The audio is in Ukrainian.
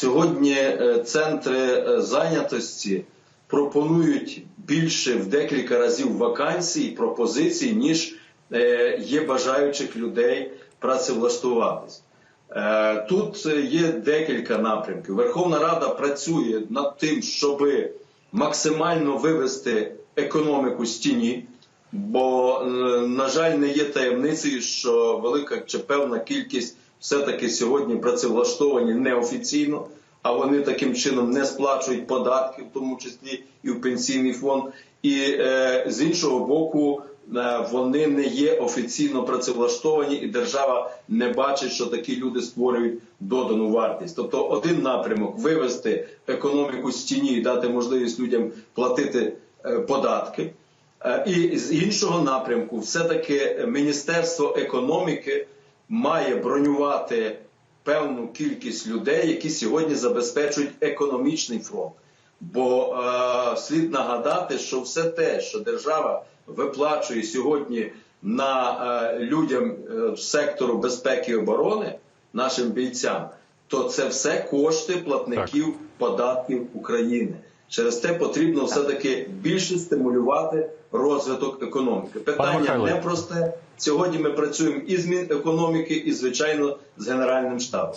Сьогодні е, центри е, зайнятості пропонують більше в декілька разів вакансій пропозицій, ніж е, є бажаючих людей працевлаштуватись. Тут є декілька напрямків. Верховна Рада працює над тим, щоб максимально вивести економіку з тіні. Бо, на жаль, не є таємницею, що велика чи певна кількість все-таки сьогодні працевлаштовані неофіційно, а вони таким чином не сплачують податки, в тому числі і в пенсійний фонд. І е, з іншого боку, е, вони не є офіційно працевлаштовані, і держава не бачить, що такі люди створюють додану вартість. Тобто, один напрямок вивести економіку з тіні і дати можливість людям платити е, податки. Е, І з іншого напрямку, все-таки Міністерство економіки має бронювати певну кількість людей, які сьогодні забезпечують економічний фронт. Бо е, слід нагадати, що все те, що держава виплачує сьогодні на е, людям е, сектору безпеки і оборони, нашим бійцям, то це все кошти платників податків України. Через те потрібно все-таки більше стимулювати розвиток економіки. Питання не просте. Сьогодні ми працюємо і з Мінекономіки, і звичайно з Генеральним штабом.